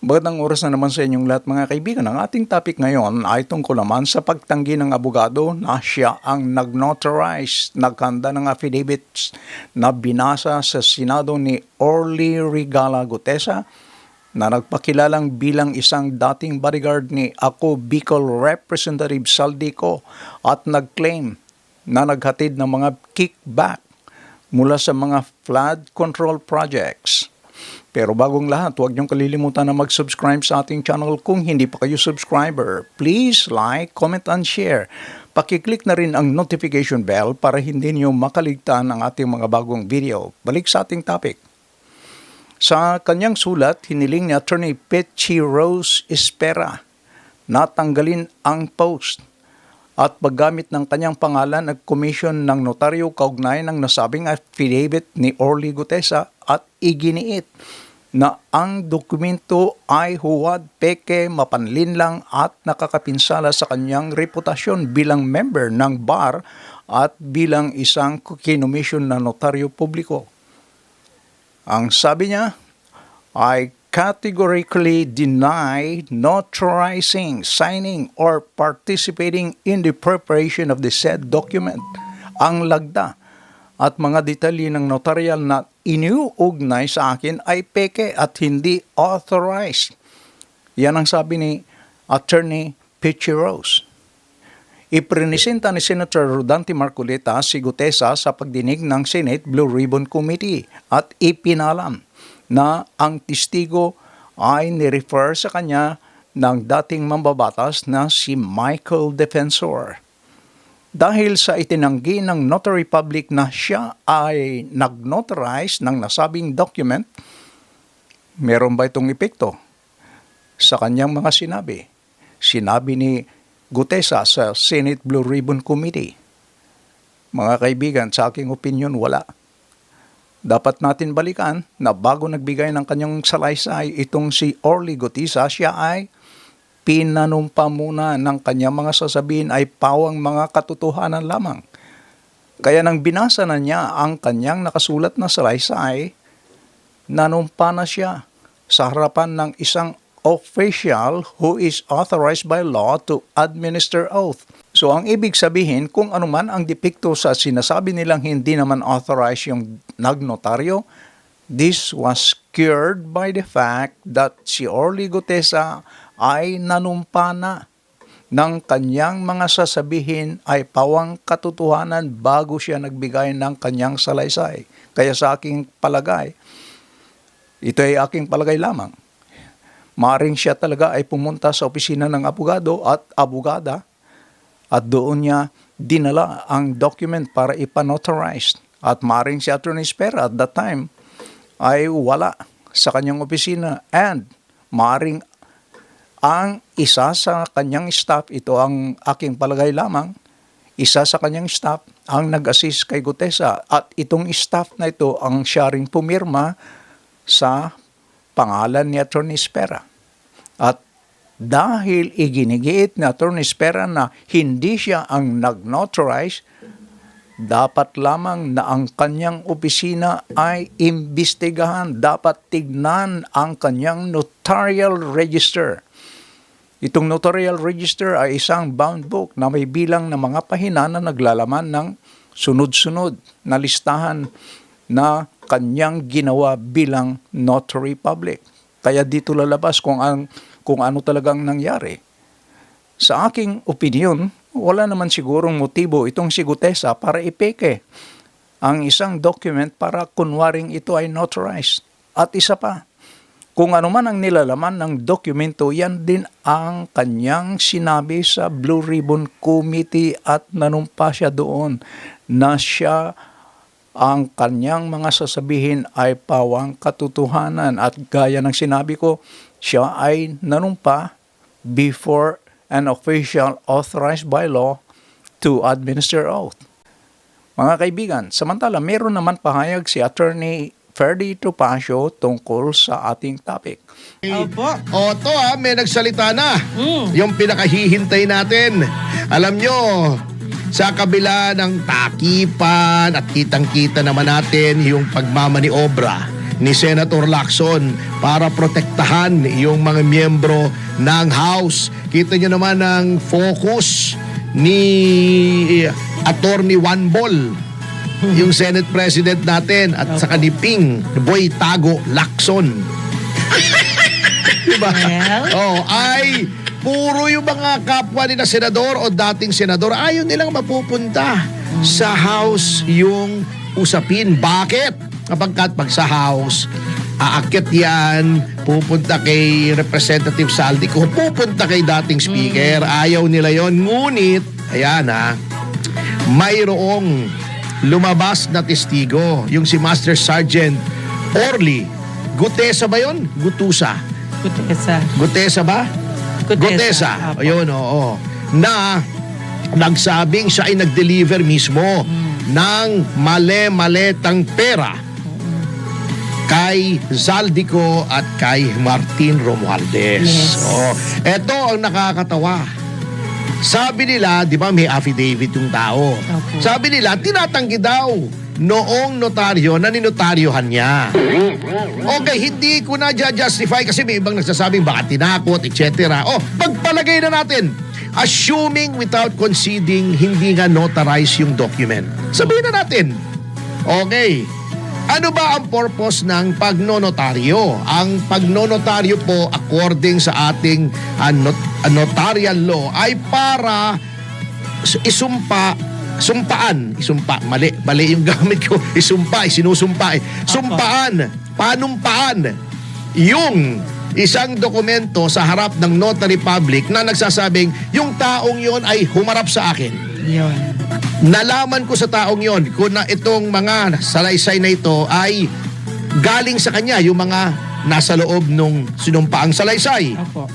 Magandang oras na naman sa inyong lahat mga kaibigan. Ang ating topic ngayon ay tungkol naman sa pagtanggi ng abogado na siya ang nag-notarize, naghanda ng affidavits na binasa sa Senado ni Orly Regala Gutesa na nagpakilalang bilang isang dating bodyguard ni Ako Bicol Representative Saldico at nag-claim na naghatid ng mga kickback mula sa mga flood control projects. Pero bagong lahat, huwag niyong kalilimutan na mag-subscribe sa ating channel kung hindi pa kayo subscriber. Please like, comment, and share. Pakiclick na rin ang notification bell para hindi niyo makaligtaan ang ating mga bagong video. Balik sa ating topic. Sa kanyang sulat, hiniling ni Attorney Petchi Rose Espera na tanggalin ang post at paggamit ng kanyang pangalan nag-commission ng notaryo kaugnay ng nasabing affidavit ni Orly Gutesa at iginiit na ang dokumento ay huwad, peke, mapanlinlang at nakakapinsala sa kanyang reputasyon bilang member ng bar at bilang isang kinomisyon na notaryo publiko. Ang sabi niya, I categorically deny notarizing, signing, or participating in the preparation of the said document. Ang lagda at mga detalye ng notarial na iniuugnay sa akin ay peke at hindi authorized. Yan ang sabi ni Attorney Pitchy Rose. Iprinisenta ni Senator Rodante Marcoleta si Gutesa sa pagdinig ng Senate Blue Ribbon Committee at ipinalam na ang testigo ay nirefer sa kanya ng dating mambabatas na si Michael Defensor. Dahil sa itinanggi ng notary public na siya ay nag-notarize ng nasabing document, meron ba itong epekto sa kanyang mga sinabi? Sinabi ni Gutesa sa Senate Blue Ribbon Committee. Mga kaibigan, sa aking opinion, wala dapat natin balikan na bago nagbigay ng kanyang salaysay itong si Orly Gutisa, siya ay pinanumpa muna ng kanyang mga sasabihin ay pawang mga katotohanan lamang. Kaya nang binasa na niya ang kanyang nakasulat na salaysay, nanumpa na siya sa harapan ng isang official who is authorized by law to administer oath. So ang ibig sabihin, kung anuman ang depikto sa sinasabi nilang hindi naman authorized yung nagnotaryo, this was cured by the fact that si Orly Gutesa ay nanumpa na ng kanyang mga sasabihin ay pawang katotohanan bago siya nagbigay ng kanyang salaysay. Kaya sa aking palagay, ito ay aking palagay lamang. Maring siya talaga ay pumunta sa opisina ng abogado at abogada at doon niya dinala ang document para ipanotarize. At maring si Attorney Spera at that time ay wala sa kanyang opisina and maring ang isa sa kanyang staff, ito ang aking palagay lamang, isa sa kanyang staff ang nag-assist kay Gutesa at itong staff na ito ang siya ring pumirma sa pangalan ni Attorney Spera. At dahil iginigiit ni Attorney Spera na hindi siya ang nag-notarize, dapat lamang na ang kanyang opisina ay imbestigahan, dapat tignan ang kanyang notarial register. Itong notarial register ay isang bound book na may bilang ng mga pahina na naglalaman ng sunod-sunod na listahan na kanyang ginawa bilang notary public. Kaya dito lalabas kung ang kung ano talagang nangyari. Sa aking opinion, wala naman sigurong motibo itong si Gutesa para ipeke ang isang document para kunwaring ito ay notarized. At isa pa, kung ano man ang nilalaman ng dokumento, yan din ang kanyang sinabi sa Blue Ribbon Committee at nanumpa siya doon na siya ang kanyang mga sasabihin ay pawang katotohanan at gaya ng sinabi ko, siya ay nanumpa before an official authorized by law to administer oath. Mga kaibigan, samantala meron naman pahayag si Attorney Ferdy Topacio tungkol sa ating topic. Opo. O to ha, may nagsalita na. Mm. Yung pinakahihintay natin. Alam nyo, sa kabila ng takipan at kitang-kita naman natin yung pagmamaniobra ni Senator Lacson para protektahan yung mga miyembro ng House. Kita nyo naman ang focus ni Attorney Juan Bol, yung Senate President natin, at saka ni Ping, Boy Tago Lacson. diba? Well? Oh, ay puro yung mga kapwa nila senador o dating senador ayaw nilang mapupunta sa House yung usapin. Bakit? Kapagkat pag sa House, aakit yan, pupunta kay Representative Saldico, pupunta kay dating speaker. Ayaw nila yon Ngunit, ayan ha, mayroong lumabas na testigo, yung si Master Sergeant Orly. Gutesa ba yon? Gutusa. Kutesa. Gutesa ba? Apo. Ayun, oo. Na nagsabing siya ay nag-deliver mismo ng male-maletang pera kay Zaldico at kay Martin Romualdez. Yes. Oh, eto ang nakakatawa. Sabi nila, di ba may affidavit yung tao. Opo. Sabi nila, tinatanggi daw noong notaryo na ninotaryohan niya. Okay, hindi ko na justify kasi may ibang nagsasabing baka tinakot, etc. Oh, pagpalagay na natin, assuming without conceding hindi nga notarize yung document. Sabihin na natin, okay, ano ba ang purpose ng pagnonotaryo? Ang pagnonotaryo po according sa ating ah, not- ah, notarial law ay para isumpa sumpaan, isumpa, mali, mali yung gamit ko, isumpa, sinusumpa, eh. sumpaan, panumpaan, yung isang dokumento sa harap ng notary public na nagsasabing yung taong yon ay humarap sa akin. Yun. Nalaman ko sa taong yon kung na itong mga salaysay na ito ay galing sa kanya, yung mga nasa loob nung sinumpaang salaysay. Opo.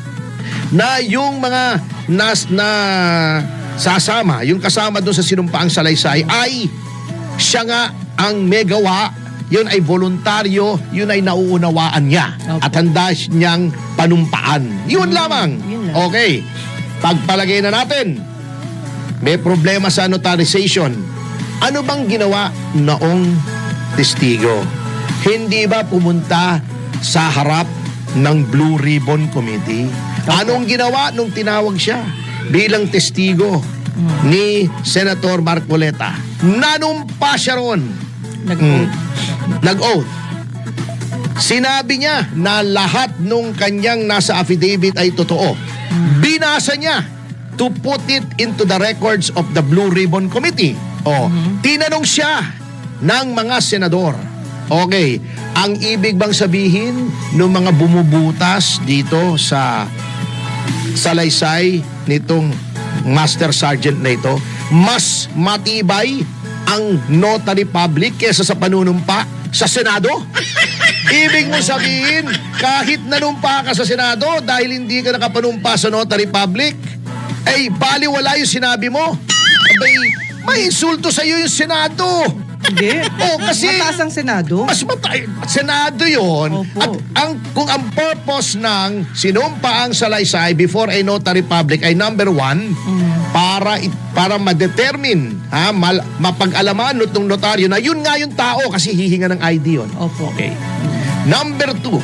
na yung mga nas na sasama, yung kasama doon sa sinumpaang salaysay ay siya nga ang may gawa, yun ay voluntaryo, yun ay nauunawaan niya Opo. at handa niyang panumpaan. Yun lamang. yun lang. Okay. Pagpalagay na natin, may problema sa notarization. Ano bang ginawa noong testigo? Hindi ba pumunta sa harap ng Blue Ribbon Committee? Anong ginawa nung tinawag siya bilang testigo ni Senator Marcoleta? Nanumpa siya ron. nag Mm. Nag-oath. Sinabi niya na lahat nung kanyang nasa affidavit ay totoo. Binasa niya to put it into the records of the Blue Ribbon Committee. O, tinanong siya ng mga senador. Okay, ang ibig bang sabihin ng mga bumubutas dito sa salaysay nitong Master Sergeant na ito, mas matibay ang notary public kesa sa panunumpa sa Senado? Ibig mo sabihin, kahit nanumpa ka sa Senado dahil hindi ka nakapanumpa sa notary public, ay baliwala yung sinabi mo. Abay, may insulto sa iyo yung Senado. Hindi. Oh, kasi- Mataas ang Senado. Mas matay, Senado yon. Opo. At ang, kung ang purpose ng sinumpa ang salaysay before a notary public ay number one, para it- para ma-determine, ha, mal, mapag-alaman nitong notaryo na yun nga yung tao kasi hihinga ng ID yun. Opo. Okay. Number two,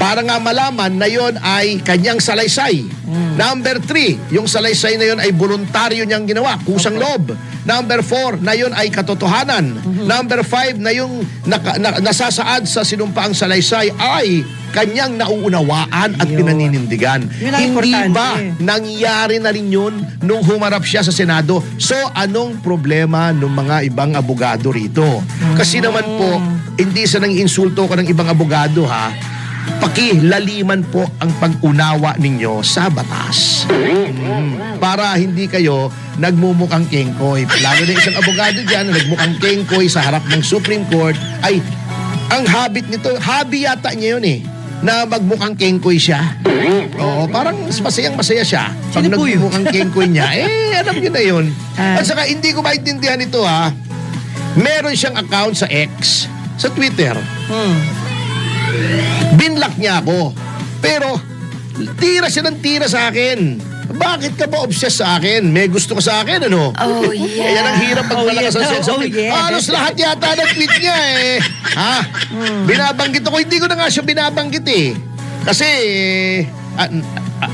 para nga malaman na yon ay kanyang salaysay. Number three, yung salaysay na yon ay voluntaryo niyang ginawa, kusang loob. Number four, na yon ay katotohanan. Number five, na yung naka, na, nasasaad sa sinumpaang salaysay ay kanyang nauunawaan at Yun. pinaninindigan. Yun Hindi importante. ba nangyari na rin yun nung humarap siya sa Senado? So, anong problema ng mga ibang abogado rito? Kasi naman po, hindi sa nang insulto ko ng ibang abogado ha, pakilaliman po ang pag-unawa ninyo sa batas. Mm. Para hindi kayo nagmumukhang kengkoy. Lalo na isang abogado dyan na nagmukhang kengkoy sa harap ng Supreme Court ay ang habit nito, hobby yata niya yun eh na magmukhang kengkoy siya. Oo, parang masayang masaya siya. Pag Sino po yun? nagmukhang kengkoy niya, eh, alam niyo na yun. Ah. At saka, hindi ko maintindihan ito ha. Meron siyang account sa X, sa Twitter. Hmm. Binlock niya ako. Pero, tira siya ng tira sa akin. Bakit ka ba obsessed sa akin? May gusto ka sa akin, ano? Oh, yeah. Yan ang hirap pag Oh, malakas ang yeah. sense of Oh, humor. yeah. Halos lahat yata ng tweet niya eh. Ha? Binabanggit ako. Hindi ko na nga siya binabanggit eh. Kasi ah,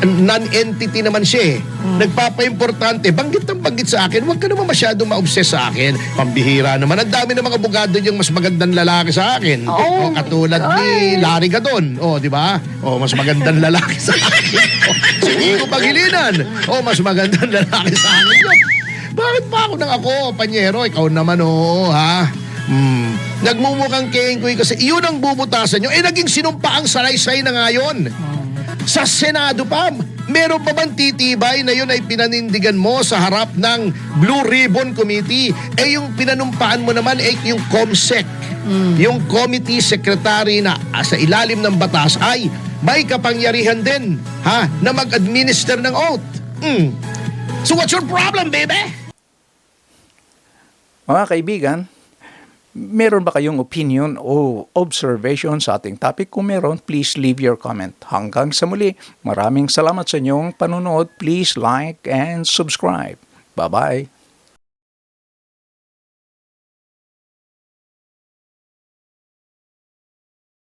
non-entity naman siya eh. Nagpapa-importante. Banggit ng banggit sa akin. Huwag ka naman masyado ma-obsess sa akin. Pambihira naman. Ang dami ng mga abogado yung mas magandang lalaki sa akin. Oh, O, katulad ni Larry Gadon. O, di ba? O, mas magandang lalaki sa akin. O, si Nico Pagilinan. O, mas magandang lalaki sa akin. Bakit pa ako nang ako, panyero? Ikaw naman, oo, ha? Hmm. Nagmumukhang kengkoy kasi yun ang bubutasan nyo. Eh, naging sinumpa ang salaysay na ngayon. Sa Senado pa, meron pa bang titibay na yun ay pinanindigan mo sa harap ng Blue Ribbon Committee? Eh, yung pinanumpaan mo naman ay yung COMSEC. Yung Committee Secretary na ah, sa ilalim ng batas ay may kapangyarihan din ha, na mag-administer ng oath. Hmm. So what's your problem, baby? Mga kaibigan, meron ba kayong opinion o observation sa ating topic? Kung meron, please leave your comment. Hanggang sa muli, maraming salamat sa inyong panunood. Please like and subscribe. Bye-bye.